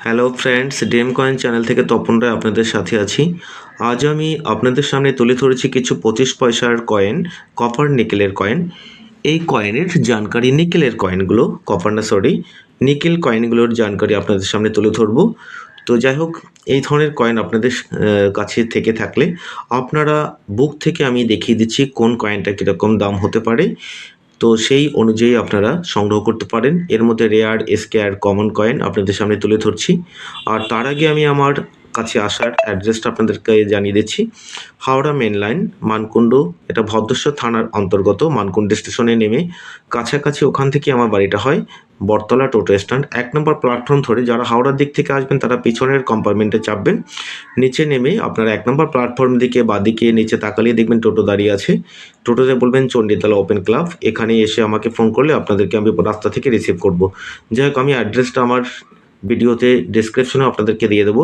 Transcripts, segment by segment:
Hello friends dame coin channel থেকে তপন রায় আপনাদের সাথে আছি। আজ আমি আপনাদের সামনে তুলে ধরেছি কিছু পঁচিশ পয়সার কয়েন কপার নিকেলের কয়েন এই কয়েনের জানকারি নিকেলের কয়েনগুলো কপার না সরি নিকেল কয়েনগুলোর জানকারি আপনাদের সামনে তুলে ধরবো। তো যাই হোক, এই ধরনের কয়েন আপনাদের কাছে থেকে থাকলে আপনারা বুক থেকে আমি দেখিয়ে দিচ্ছি কোন কয়েনটা কীরকম দাম হতে পারে। তো সেই অনুযায়ী আপনারা সংগ্রহ করতে পারেন। এর মধ্যে রেয়ার স্কেয়ার কমন কয়েন আপনাদের সামনে তুলে ধরছি। আর তার আগে আমি আমার কাছে আসার অ্যাড্রেসটা আপনাদেরকে জানিয়ে দিচ্ছি। হাওড়া মেন লাইন মানকুণ্ড, এটা ভদ্রেশ্বর থানার অন্তর্গত, মানকুণ্ড স্টেশনে নেমে কাছাকাছি ওখান থেকে আমার বাড়িটা হয়, বটতলা টোটো স্ট্যান্ড এক নম্বর প্ল্যাটফর্ম ধরে যারা হাওড়ার দিক থেকে আসবেন, তারা পিছনের কম্পার্টমেন্টে চাপবেন। নিচে নেমে আপনারা এক নম্বর প্ল্যাটফর্ম দিকে বাদিকে নিচে তাকালিয়ে দেখবেন টোটো দাঁড়িয়ে আছে। টোটোতে বলবেন, চণ্ডীতলা ওপেন ক্লাব এখানে এসে আমাকে ফোন করলে আপনাদেরকে আমি রাস্তা থেকে রিসিভ করব। যাই হোক, আমি অ্যাড্রেসটা আমার ভিডিওতে ডিসক্রিপশনে আপনাদেরকে দিয়ে দেবো।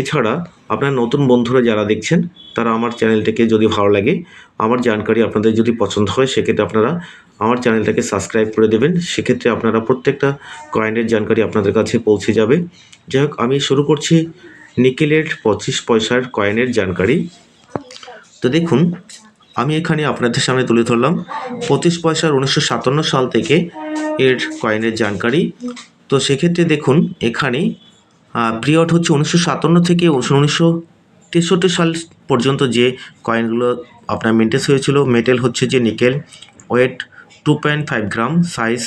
এছাড়া আপনার নতুন বন্ধুরা যারা দেখছেন, তারা আমার চ্যানেলটাকে যদি ভালো লাগে, আমার জানকারি আপনাদের যদি পছন্দ হয়, সেক্ষেত্রে আপনারা আমার চ্যানেলটাকে সাবস্ক্রাইব করে দেবেন। সেক্ষেত্রে আপনারা প্রত্যেকটা কয়েনের জানকারি আপনাদের কাছে পৌঁছে যাবে। যাই হোক, আমি শুরু করছি নিকেলের পঁচিশ পয়সার কয়েনের জানকারি। তো দেখুন, আমি এখানে আপনাদের সামনে তুলে ধরলাম। পঁচিশ পয়সার উনিশশো সাতান্ন সাল থেকে এর কয়েনের জানকারি। তো সেক্ষেত্রে দেখুন, এখানে পিরিয়ড হচ্ছে উনিশশো সাতান্ন থেকে উনিশশো তেষট্টি সাল পর্যন্ত যে কয়েনগুলো আপনার মেনটেন্স হয়েছিল মেটেল হচ্ছে যে nickel weight two point five gram size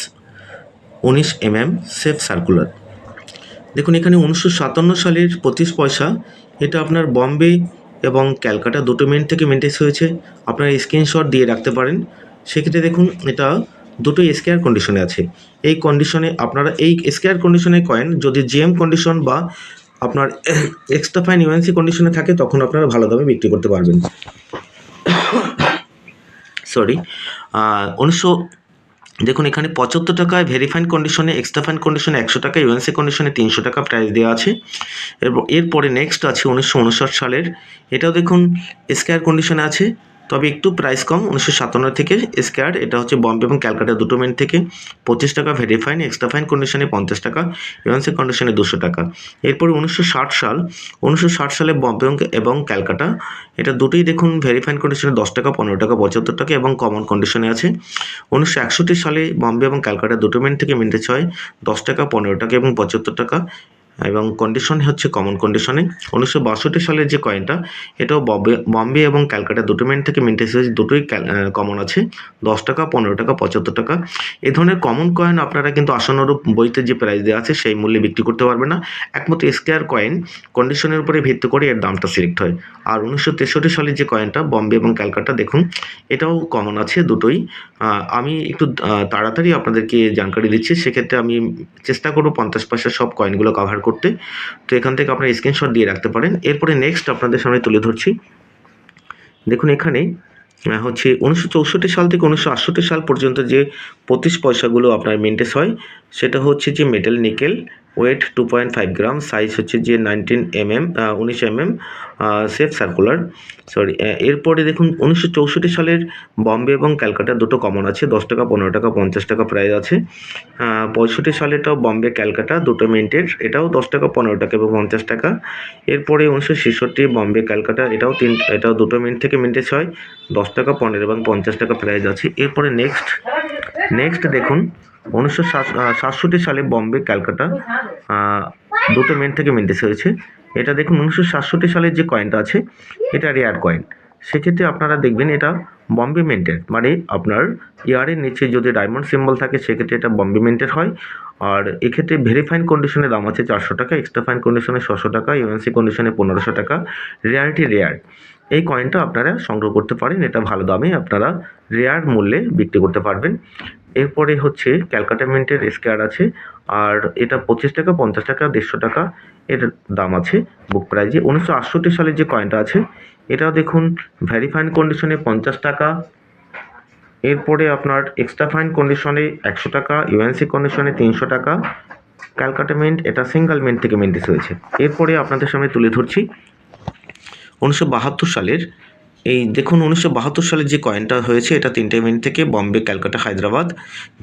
উনিশ এমএম সেফ সার্কুলার দেখুন, এখানে উনিশশো সাতান্ন সালের পঁচিশ পয়সা, এটা আপনার বম্বে এবং ক্যালকাটা দুটো মিনিট থেকে মেনটেন্স হয়েছে। আপনারা স্ক্রিনশট দিয়ে রাখতে পারেন। সেক্ষেত্রে দেখুন, এটা দুটো স্কেয়ার কন্ডিশনে আছে। এই কন্ডিশনে আপনারা এই স্কেয়ার কন্ডিশনে কয়েন যদি জিএম কন্ডিশন বা আপনার এক্সট্রা ফাইন ইউএনসি কন্ডিশনে থাকে, তখন আপনারা ভালো দামে বিক্রি করতে পারবেন। সরি উনিশশো, দেখুন এখানে পঁচাত্তর টাকায় ভেরিফাইন কন্ডিশনে এক্সট্রা ফাইন কন্ডিশনে একশো টাকা ইউএনসি কন্ডিশনে তিনশো টাকা প্রাইস দেওয়া আছে। এরপর, এরপরে নেক্সট আছে উনিশশো উনষাট সালের। এটাও দেখুন স্কেয়ার কন্ডিশনে আছে। তবে একটু প্রাইস কম, উনিশশো সাতান্ন থেকে স্কেয়ার এটা হচ্ছে বম্বে এবং ক্যালকাটা দুটো মেন থেকে। পঁচিশ টাকা ভেরিফাইন এক্সট্রা ফাইন কন্ডিশনে পঞ্চাশ টাকা ইউএনসি কন্ডিশনে দুশো টাকা। এরপরে উনিশশো ষাট সাল, উনিশশো ষাট সালে বম্বে এবং- ক্যালকাটা এটা দুটোই দেখুন ভেরিফাইন কন্ডিশনে দশ টাকা, পনেরো টাকা, পঁচাত্তর টাকা এবং কমন কন্ডিশনে আছে। উনিশশো একষট্টি সালে বম্বে এবং ক্যালকাটা দুটো মেন থেকে মিনিটে ছয় দশ টাকা, পনেরো টাকা এবং পঁচাত্তর টাকা। এবং কন্ডিশন হচ্ছে কমন কন্ডিশনে উনিশশো বাষট্টি সালের যে কয়েনটা এটাও বম্বে বম্বে এবং ক্যালকাটা দুটো মেন থেকে মিন্ট এসেছে দুটোই কমন আছে। দশ টাকা, পনেরো টাকা, পঁচাত্তর টাকা। এ ধরনের কমন কয়েন আপনারা কিন্তু আসন্নরূপ বইতে যে প্রাইস দেওয়া আছে, সেই মূল্যে বিক্রি করতে পারবে না। একমাত্র স্কোয়ার কয়েন কন্ডিশনের উপরে ভিত্তি করে এর দামটা সিলেক্ট হয়। আর উনিশশো তেষট্টি যে কয়েনটা বম্বে এবং ক্যালকাটা, দেখুন, এটাও কমন আছে দুটোই। আমি একটু তাড়াতাড়ি আপনাদেরকে জানকারি দিচ্ছি, সেক্ষেত্রে আমি চেষ্টা করব পঞ্চাশ পয়সা সব কয়েনগুলো কভার করতে। তো এখান থেকে আপনারা স্ক্রিনশট দিয়ে রাখতে পারেন। এরপরে নেক্সট আপনাদের সামনে তুলে ধরছি। দেখুন এখানে হচ্ছে উনিশশো চৌষট্টি সাল থেকে উনিশশো আটষট্টি সাল পর্যন্ত যে পঁচিশ পয়সাগুলো আপনার মেনটেস হয়, সেটা হচ্ছে যে metal nickel weight two point five gram size হচ্ছে যে নাইনটিন এম এম উনিশ M M shape circular sorry এরপরে দেখুন উনিশশো চৌষট্টি সালের বম্বে এবং ক্যালকাটা দুটো কমন আছে, দশ টাকা, পনেরো টাকা, পঞ্চাশ টাকা প্রাইস আছে। পঁয়ষট্টি সালেটাও বম্বে ক্যালকাটা দুটো মিনিটের এটাও দশ টাকা, পনেরো টাকা এবং পঞ্চাশ টাকা। এরপরে উনিশশো ছেষট্টি বম্বে ক্যালকাটা এটাও তিন, এটাও দুটো মিনিট থেকে মিনিটে ছয় দশ টাকা, পনেরো এবং পঞ্চাশ টাকা প্রাইস আছে। এরপরে নেক্সট নেক্সট দেখুন উনিশশো সাতষট্টি সালে বম্বে, ক্যালকাটা দুটো মেন থেকে মিনিটেস হয়েছে। এটা দেখুন, উনিশশো সাতষট্টি যে কয়েনটা আছে, এটা রেয়ার কয়েন সেক্ষেত্রে আপনারা দেখবেন এটা বম্বে মেন্টেড মানে আপনার ইয়ারের নিচে যদি ডায়মন্ড সিম্বল থাকে, সেক্ষেত্রে এটা বম্বে মেন্টেড হয়। আর এক্ষেত্রে ভেরিফাইন কন্ডিশনে দাম আছে চারশো টাকা এক্সট্রা ফাইন কন্ডিশনে ছশো টাকা ইউএনসি কন্ডিশনে পনেরোশো টাকা। রেয়ারটি রেয়ার এই কয়েনটা আপনারা সংগ্রহ করতে পারেন। এটা ভালো দামে আপনারা রেয়ার মূল্যে বিক্রি করতে পারবেন। এরপরে হচ্ছে ক্যালকাটা মিন্টের স্কেয়ার আছে। আর এটা পঁচিশ টাকা, পঞ্চাশ টাকা, দেড়শো টাকা এর দাম আছে বুক প্রাইজে উনিশশো আটষট্টি সালের যে কয়েনটা আছে এটাও দেখুন ভেরিফাইন কন্ডিশনে পঞ্চাশ টাকা। এরপরে আপনার এক্সট্রা ফাইন কন্ডিশনে একশো টাকা ইউএনসি কন্ডিশনে তিনশো টাকা। ক্যালকাটা মিন্ট এটা সিঙ্গেল মিন্ট থেকে মিন্টিস হয়েছে। এরপরে আপনাদের সামনে তুলে ধরছি। উনিশশো বাহাত্তর সালের এই, দেখুন, উনিশশো বাহাত্তর সালে যে কয়েনটা হয়েছে, এটা তিনটে মিনিট থেকে বম্বে ক্যালকাটা হায়দ্রাবাদ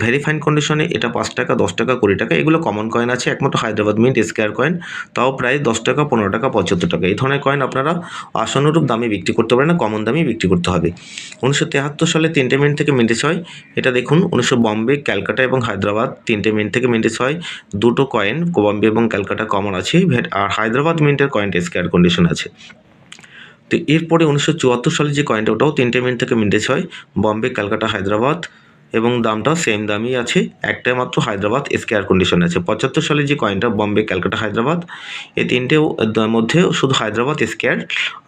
ভেরি ফাইন কন্ডিশনে এটা পাঁচ টাকা, দশ টাকা, কুড়ি টাকা, এগুলো কমন কয়েন আছে, একমাত্র হায়দ্রাবাদ মিন্ট স্কোয়ার কয়েন তাও প্রায় দশ টাকা, পনেরো টাকা, পঁচাত্তর টাকা। এই ধরনের কয়েন আপনারা আশানুরূপ দামে বিক্রি করতে পারেন না কমন দামে বিক্রি করতে হবে। উনিশশো সালে তিনটে মিনিট থেকে মিনিটে ছয় এটা দেখুন, উনিশশো বম্বে ক্যালকাটা এবং হায়দ্রাবাদ তিনটে মিনিট থেকে মিনিটে ছয় দুটো কয়েন বম্বে এবং ক্যালকাটা কমন আছে, আর হায়দ্রাবাদ মিন্টের কয়েনটা স্কোয়ার কন্ডিশন আছে। তো এরপরে উনিশশো চুয়াত্তর সালে যে কয়েনটা ওটাও তিনটে মিনিট থেকে মিন্টেজ হয়। বম্বে, ক্যালকাটা, হায়দ্রাবাদ। এবং দামটা সেম দামই আছে। একটাই মাত্র হায়দ্রাবাদ স্কেয়ার কন্ডিশন আছে। পঁচাত্তর সালে যে কয়েনটা বম্বে ক্যালকাটা হায়দ্রাবাদ এই তিনটেও দ- মধ্যে শুধু হায়দ্রাবাদ স্কেয়ার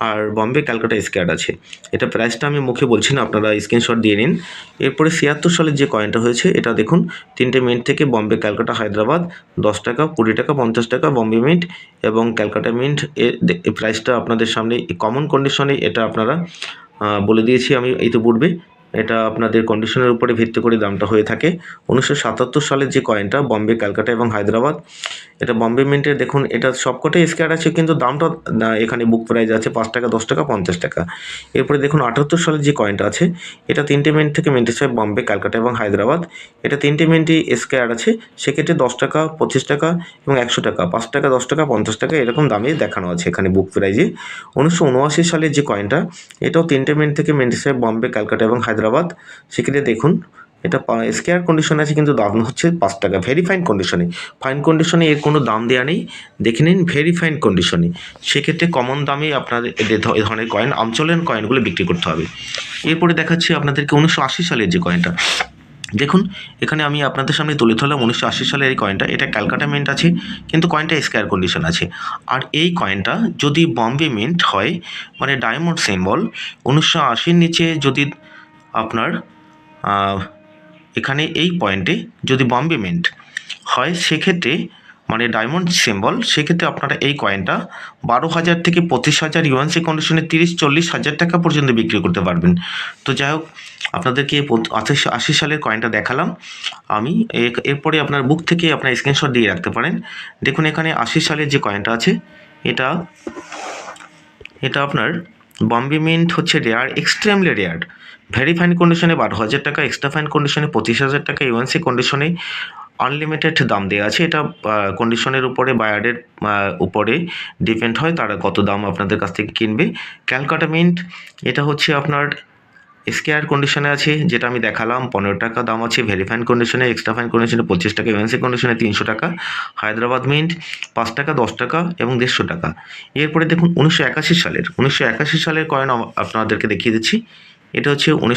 আর বম্বে ক্যালকাটা স্কেয়ার আছে। এটা প্রাইসটা আমি মুখে বলছি না, আপনারা স্ক্রিনশট দিয়ে নিন। এরপরে ছিয়াত্তর সালের যে কয়েনটা হয়েছে, এটা দেখুন, তিনটে মিনিট থেকে বম্বে ক্যালকাটা হায়দ্রাবাদ, দশ টাকা, কুড়ি টাকা, পঞ্চাশ টাকা বম্বে মিন্ট এবং ক্যালকাটা মিন্ট এর প্রাইসটা আপনাদের সামনে কমন কন্ডিশনে এটা আপনারা বলে দিয়েছি আমি এই তো পূর্বে। এটা আপনাদের কন্ডিশনের উপরে ভিত্তি করে দামটা হয়ে থাকে। উনিশশো সাতাত্তর সালের যে কয়েনটা বম্বে ক্যালকাটা এবং হায়দ্রাবাদ এটা বম্বে মিন্টের দেখুন, এটা সবকটাই স্কোয়ার আছে, কিন্তু দামটা এখানে বুক প্রাইস আছে পাঁচ টাকা, দশ টাকা, পঞ্চাশ টাকা। এরপরে দেখুন, আটাত্তর সালের যে কয়েনটা আছে, এটা তিনটে মিনিট থেকে মিনিটে ছয় বম্বে ক্যালকাটা এবং হায়দ্রাবাদ এটা তিনটে মিনিটই স্কোয়ার আছে, সেক্ষেত্রে দশ টাকা, পঁচিশ টাকা এবং একশো টাকা, পাঁচ টাকা, দশ টাকা, পঞ্চাশ টাকা এরকম দামে দেখানো আছে এখানে বুক প্রাইজে উনিশশো উনআশি সালের যে কয়েনটা এটাও তিনটে মিনিট থেকে মিনিটে ছয় বম্বে ক্যালকাটা এবং হায়দ্রাবাদ সেক্ষেত্রে দেখুন এটা স্কেয়ার কন্ডিশনে আছে, কিন্তু দাম হচ্ছে পাঁচ টাকা। ভেরি ফাইন কন্ডিশনে ফাইন কন্ডিশনে এর কোনো দাম দেওয়া নেই। দেখে নিন ভেরি ফাইন কন্ডিশনে সেক্ষেত্রে কমন দামে আপনাদের এ ধরনের কয়েন আঞ্চলের কয়েনগুলো বিক্রি করতে হবে। এরপরে দেখাচ্ছি আপনাদেরকে উনিশশো আশি সালের যে কয়েনটা দেখুন, এখানে আমি আপনাদের সামনে তুলে ধরলাম উনিশশো আশি সালের এই কয়েনটা এটা ক্যালকাটা মিন্ট আছে, কিন্তু কয়েনটা স্কোয়ার কন্ডিশন আছে। আর এই কয়েনটা যদি বম্বে মিন্ট হয় মানে ডায়মন্ড সিম্বল উনিশশো আশির নিচে যদি আপনার এখানে এই পয়েন্টে যদি বম্বে মিন্ট হয়, সেক্ষেত্রে মানে ডায়মন্ড সিম্বল সেক্ষেত্রে আপনারা এই কয়েনটা বারো হাজার থেকে পঁচিশ হাজার ইউএনসি কন্ডিশনে তিরিশ, চল্লিশ হাজার টাকা পর্যন্ত বিক্রি করতে পারবেন। তো যাই হোক, আপনাদেরকে আশি সালের কয়েনটা দেখালাম। আমি এরপরে আপনার বুক থেকে আপনার স্ক্রিনশট দিয়ে রাখতে পারেন। দেখুন, এখানে আশি সালের যে কয়েনটা আছে, এটা এটা আপনার বম্বে মিন্ট হচ্ছে rare extremely rare very fine কন্ডিশনে বারো হাজার টাকা এক্সট্রা ফাইন কন্ডিশনে পঁচিশ হাজার টাকা ইউএনসি কন্ডিশনে আনলিমিটেড দাম দেওয়া আছে। এটা কন্ডিশনের উপরে বায়ারের উপরে ডিপেন্ড হয় তারা কত দাম আপনাদের কাছ থেকে কিনবে। ক্যালকাটা মিন্ট এটা হচ্ছে আপনার স্কেয়ার কন্ডিশনে আছে, যেটা আমি দেখালাম, পনেরো টাকা দাম আছে ভেরিফাইন কন্ডিশনে এক্সট্রা ফাইন কন্ডিশনে পঁচিশ টাকা ইউএনসি কন্ডিশনে তিনশো টাকা, হায়দ্রাবাদ মিন্ট পাঁচ টাকা, দশ টাকা এবং দেড়শো টাকা। এরপরে দেখুন, উনিশশো একাশি সালের, উনিশশো একাশি সালের কয়েন আপনাদেরকে দেখিয়ে দিচ্ছি। এটা হচ্ছে উনিশশো